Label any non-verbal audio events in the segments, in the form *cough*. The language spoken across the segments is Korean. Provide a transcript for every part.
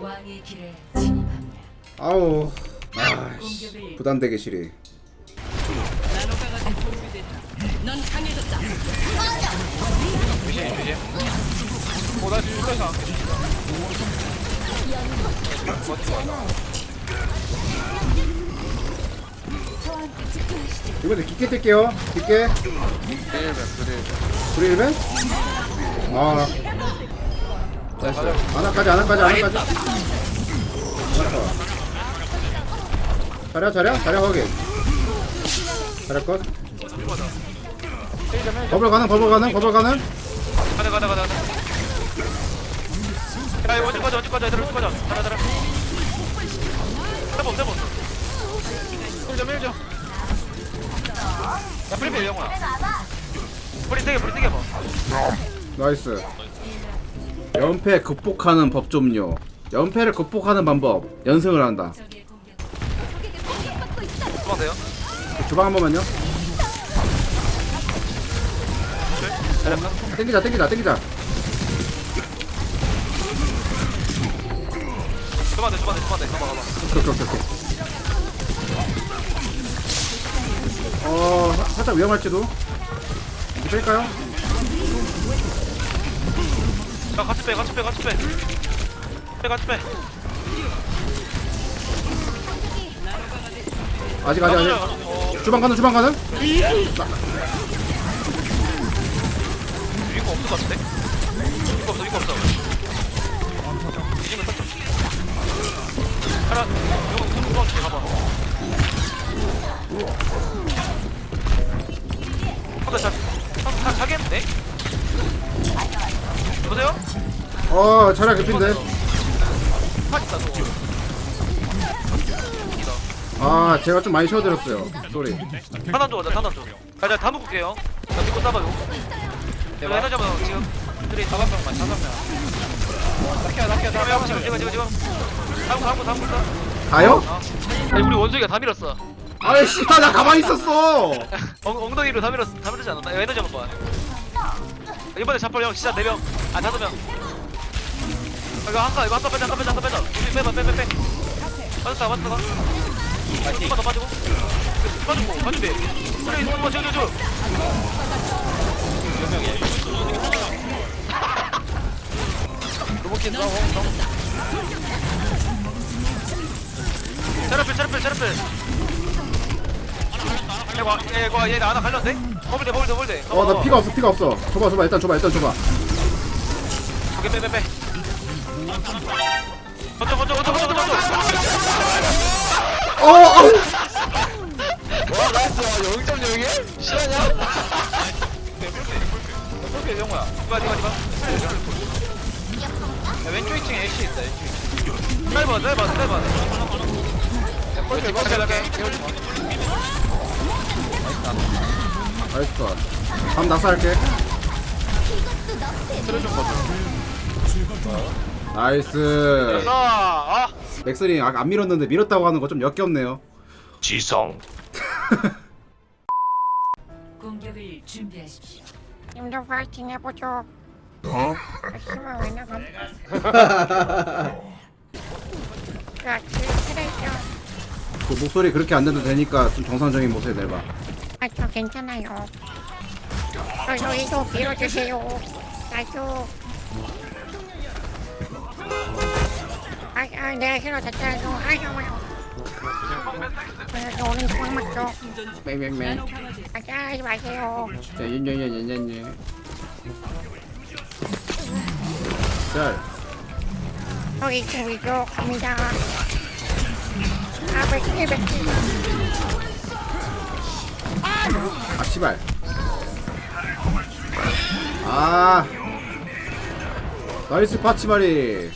왕의 길에 진입합니다. 아우 아씨 부담되게 싫해 나노가가 된 준비됐다. 넌 강해졌다. 조심 조심 오나 지금 올라서 안 이번에 깊게 뜰게요 깊게 1벤 그래 우리 1벤? 아 나이스. 하나까지 하나까지 하나까지. 자랴 자랴 자랴 확인 자랴 컷 버블 가능 버블 가능 버블 가능? 가자 가자 가자 가자 야 이거 언제 가자 언제 가자 얘들아 언제 가자 가자 가자 세번 세번. 밀죠 밀죠 야 프리필 영호야 프리 세게 프리 세게 봐 나이스 연패 극복하는 법 좀요. 연패를 극복하는 방법 연승을 한다. 도망돼요. 주방 한 번만요. 잘했나? 땡기자 땡기자 땡기자. 그만 돼 그만 돼 그만 돼 가봐 가봐 오케이 오케이 오케이. 어 사- 살짝 위험할지도. 뺄까요? 야 같이 빼 같이 빼 같이 빼 빼, 같이 빼. 아직 아직 아직 어, 주방 가는 주방 가는 이거 없을 것 같은데? 이거 없어, 이거 없어. 이거 딱 하나, 어 차량 급인데 있다. 아 제가 좀 많이 쉬어드렸어요 쏘리 하나 줘, 나 하나 줘. 자, 자, 다 묶을게요. 나 믿고 따봐요. 내가 해나 잡아, 지금. 둘이 다섯 명만, 다섯 명. 다섯 명. 지금, 지금, 지금, 지금. 다음 거, 다음 거, 다음 거. 가요? 아니, 우리 원숭이가 다 밀었어. 아이 씨발 나 가만히 있었어 *laughs* 엉, 엉덩이로 다 밀었어, 다 밀었지 않았나? 에너지 한번 봐. 이번에 잡벌 형, 진짜 네 명. 아, 다섯 명. 이거 한가, 이거 한가 빼자, 한가 빼자, 한가 빼자. 우리 빼봐, 빼, 빼, 빼. 맞았다, 맞았다. 한번 더 빠지고. 빠지고, 빠지고. 그래, 이거 저, 저, 저. 로봇킨 나와, 자라필, 자라필, 자라필. 에고, 에고, 얘 하나 갈렸는데? 버블대, 버블대, 버블대. 어나 피가 없어 피가 없어 줘봐 줘봐 일단 줘봐 일단 줘봐 오케이, 빼, 빼, 빼. 던져, 던져, 던져, 던져, 던져. 어 아우 와, 나이스. 0.01? 실화냐? 그렇게 영호야. 이거 이거 이거. 야, 왼쪽 2층에 애쉬 있다. 애쉬. 짧아, 짧아, 짧아. 그렇게 그렇게 이렇게. 나이스 컷밤 낙사할게 나이스 자, 아. 맥스링 아까 안 밀었는데 밀었다고 하는 거 좀 역겹네요 지성. *laughs* 공격을 준비하십시오. 님도 파이팅 해보죠. 어? 힘을 왜 나가? 야, 그래요. 그 목소리 그렇게 안 내도 되니까 좀 정상적인 모습 내봐 아, 저 괜찮아요. 저 여기도 밀어주세요. 나도. 아, 아, 내가 싫어. 아, 잠깐만요. 그래서 오른쪽 한 맞죠. 맹맹맹 아, 하지 마세요. 예예예예예 짤 여기 지금 위로 갑니다. 아, 백기, 백기. 아 씨발 아 나이스 파치마리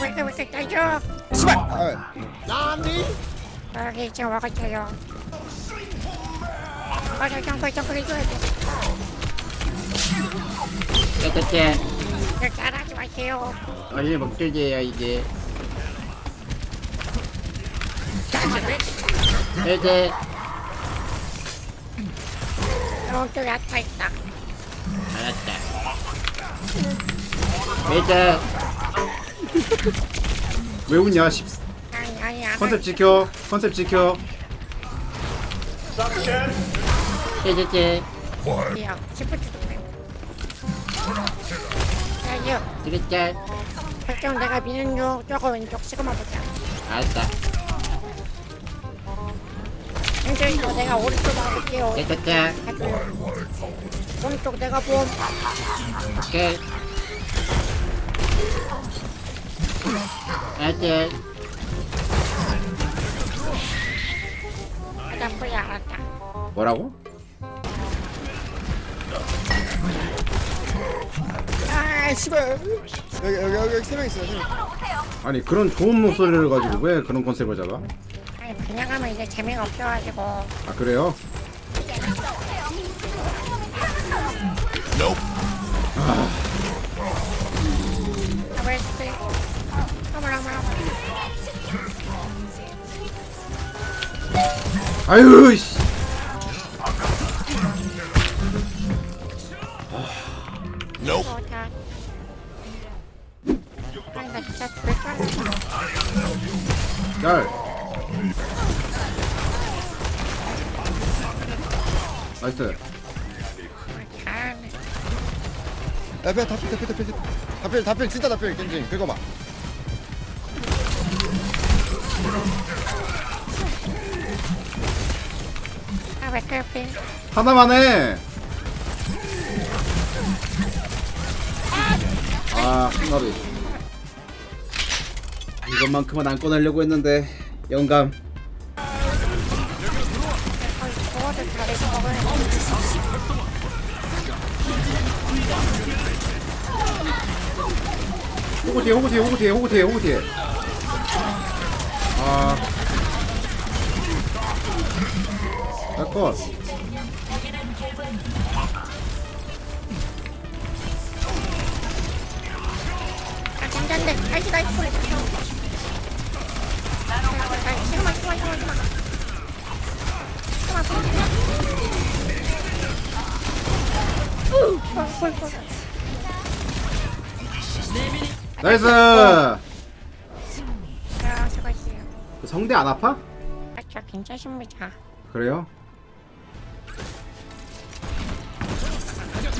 아, 백기, 백기, 따죠. 씨발 아, 여기 지금 와가지고요. 아, 저 점프, 점프 해줘야 돼. 깨끗해 저 잘하지 마세요. 아니 먹들게요 이제 이제 오른쪽에 아타 있다. 알았다 이제 왜 웃냐? 안 컨셉 지켜. 컨셉 지켜. 째째째. 자요. 찌릿째. 설정 내가 미는 중 저거 왼쪽 시그마 보자. 알았다. 왼쪽 이거 내가 오른쪽 막을게요. 째째째. 오른쪽 내가 봄. 오케이. 알았지. 나쁘지 않았다. 뭐라고? 아 씨발 여기 여기 여기, 여기 세명 있어요 세명 아니 그런 좋은 목소리를 가지고 왜 그런 컨셉을 잡아? 아니 그냥 하면 이제 재미가 없어가지고. 아 그래요? 더블 아유 씨. 날. 나이스. 야배 다필 다필 다필 다필 다필 진짜 다필 겐징 긁어봐 맥클핀. 하나만 해. 아, 나비. 이것만큼은 안 꺼내려고 했는데 영감. 호구 뒤에, 호구 뒤에, 호구 뒤에, 호구 뒤에, 호구 뒤에. 아. 컷. 아 괜찮네. 나이스. 아 수고했어요. 성대 안 아파? 아, 저 괜찮습니다. 그래요?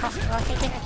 저 그거 세개